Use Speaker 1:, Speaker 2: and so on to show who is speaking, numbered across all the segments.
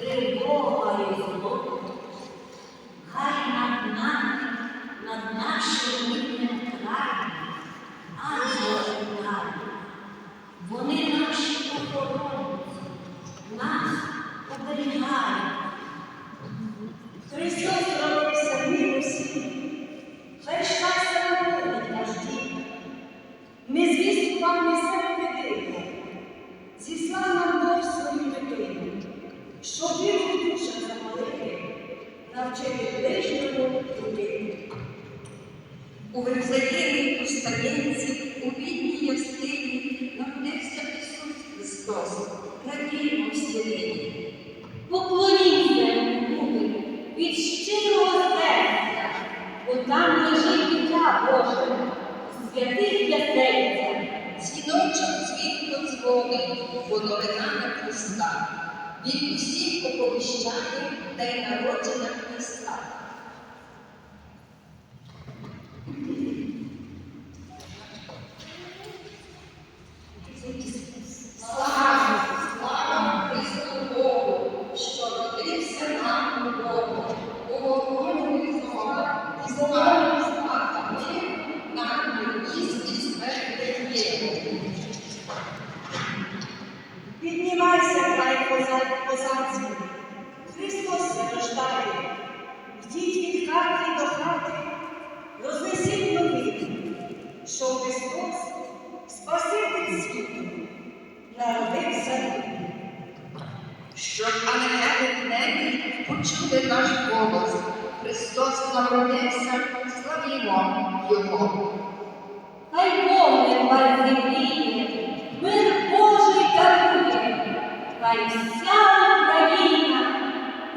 Speaker 1: тривога і зло, хай над нами, над нашим
Speaker 2: навчити ближньому людину.
Speaker 3: У Вифлеємі у стаєнці, у бідній яскині народився Ісус Христос, радіємо всі нині.
Speaker 1: Поклоніться йому від щирого серця, бо там лежить дитя Боже, святих ясельця.
Speaker 3: Дзвіночок світло дзвонить, бо новина на Христа. Він усіх оповіщає день народження
Speaker 2: край коза- козацький. Христос се рождає. Йдіть від хати до хати, рознесіть новину, що Христос, Спаситель світу, народився.
Speaker 3: Щоб ангели в небі почули наш голос. Христос народився, славімо Його.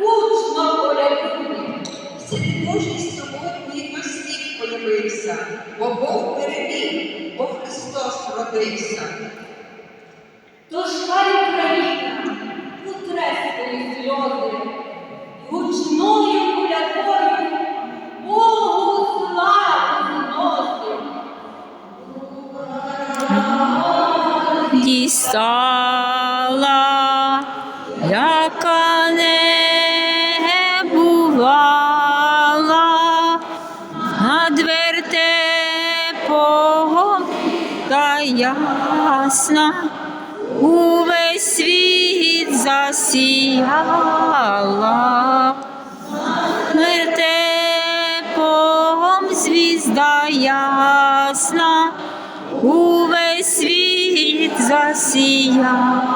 Speaker 1: Гучно полякує.
Speaker 3: Син Божий сьогодні до всіх появився, бо Бог переміг, бо Христос родився.
Speaker 1: Тож хай Україна утре свої сльози, гучною полякою Богу славу зносить.
Speaker 4: дістала, яка ясна, увесь світ засіяла. Вертепом звізда ясна, увесь світ засіяла.